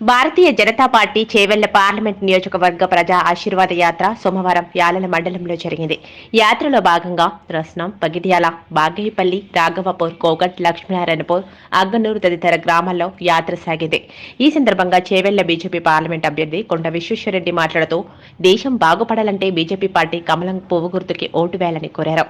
భారతీయ Janata Party Chevella parliament నియోజకవర్గ ప్రజా ఆశీర్వాద యాత్ర సోమవారం యాలల మండలంలో జరిగింది. యాత్రలో భాగంగా రస్నం పగిడ్యాల బాగేపల్లి రాఘవపూర్ కోగట్ లక్ష్మీనారాయణపూర్ అగ్గనూరు తదితర గ్రామాల్లో యాత్ర సాగింది. ఈ సందర్భంగా చేవెళ్ళ బీజేపీ పార్లమెంట్ అభ్యర్థి కొండ విశ్వేశ్వరరెడ్డి మాట్లాడుతూ దేశం బాగుపడాలంటే బీజేపీ పార్టీ కమలం పువ్వు గుర్తుకి ఓటు వేయాలని కోరారు.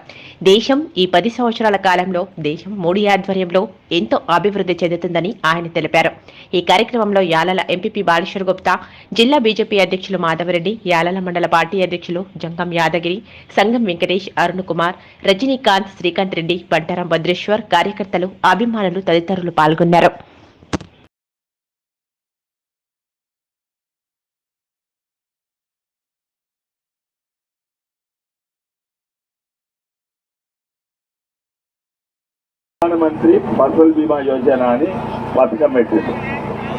దేశం ఈ పది సంవత్సరాల కాలంలో దేశం మోడీ ఆధ్వర్యంలో ఎంతో అభివృద్ధి చెందుతుందని ఆయన తెలిపారు. ఈ కార్యక్రమంలో యాలల ఎంపీపీ బాలేశ్వర్ గుప్తా జిల్లా బీజేపీ అధ్యక్షులు మాధవరెడ్డి యాలల మండల పార్టీ అధ్యక్షులు జంగం యాదగిరి సంగం వెంకటేష్ అరుణ్ కుమార్ రజనీకాంత్ శ్రీకాంత్ రెడ్డి బంటారం భద్రేశ్వర్ కార్యకర్తలు అభిమానులు తదితరులు పాల్గొన్నారు. ప్రధానమంత్రి ఫసల్ బీమా యోజన అని పథకం పెట్టింది.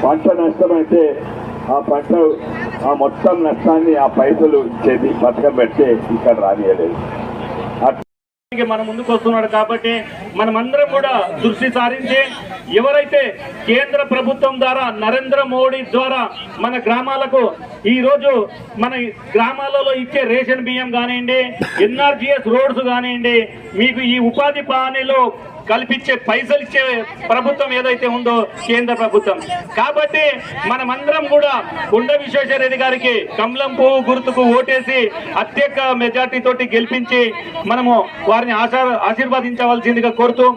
పంట నష్టం అయితే ఆ పంట ఆ మొత్తం నష్టాన్ని ఆ పైసలు ఇచ్చేది పథకం పెడితే ఇక్కడ రానియలేదు. మన ముందుకు వస్తున్నాడు కాబట్టి మనమందరం కూడా దృష్టి సారించి ఎవరైతే కేంద్ర ప్రభుత్వం ద్వారా నరేంద్ర మోడీ ద్వారా మన గ్రామాలకు ఈ రోజు మన గ్రామాలలో ఇచ్చే రేషన్ బియ్యం కానివ్వండి ఎన్ఆర్జిఎస్ రోడ్స్ కానివ్వండి మీకు ఈ ఉపాధి హామీలో కల్పించే పైసలు ఇచ్చే ప్రభుత్వం ఏదైతే ఉందో కేంద్ర ప్రభుత్వం. కాబట్టి మనమందరం కూడా గుండ విశ్వేశ్వరరెడ్డి గారికి కమలం పువ్వు గుర్తుకు ఓటేసి అత్యధిక మెజార్టీ తోటి గెలిపించి మనము వారిని ఆశీర్వదించవలసిందిగా కోరుతూ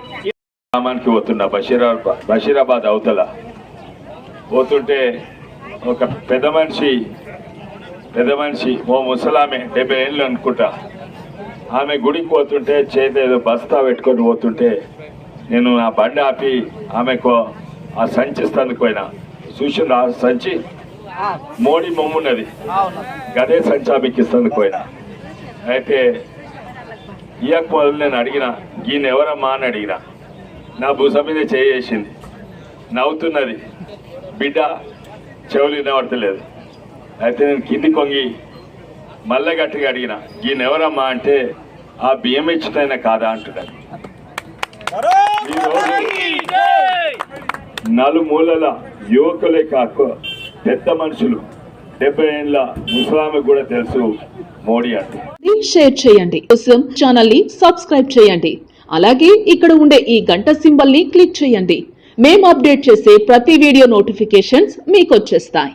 గ్రామానికి పోతున్నా బషీరాబాద్ బషీరాబాద్ అవతల. పోతుంటే ఒక పెద్ద మనిషి పెద్ద మనిషి ఓ ముసలామె డెబ్బై ఏళ్ళు అనుకుంటా. ఆమె గుడికి పోతుంటే చేతి ఏదో బస్తా పెట్టుకొని పోతుంటే నేను నా బండి ఆపి ఆమెకు ఆ సంచి స్థానికి పోయినా. చూసిన ఆ సంచి? మోడీ మొమ్మున్నది. గదే సంచి ఆమెకి ఇస్తానికి పోయినా. అయితే ఇయ్యకపోదు నేను అడిగిన ఈయన ఎవరమ్మా? అని అడిగిన. నా భుజ మీద చేయేసింది నవ్వుతున్నది. బిడ్డ చెవులు వినబడతలేదు. అయితే నేను కింది కొంగి మళ్ళీ గట్టిగా అడిగిన ఈయన ఎవరమ్మా? అంటే ఆ బియ్యం ఇచ్చినైనా కాదా అంటున్నాడు. ఈరోజు నలుమూలల యువకులే కాక పెద్ద మనుషులు డెబ్బై ఏళ్ళ ముసలామె కూడా తెలుసు మోడీ అంటే. షేర్ చేయండి. కోసం ఛానల్ని సబ్స్క్రైబ్ చేయండి. అలాగే ఇక్కడ ఉండే ఈ గంట సింబల్ని క్లిక్ చేయండి. మేము అప్డేట్ చేసే ప్రతి వీడియో నోటిఫికేషన్స్ మీకు వచ్చేస్తాయి.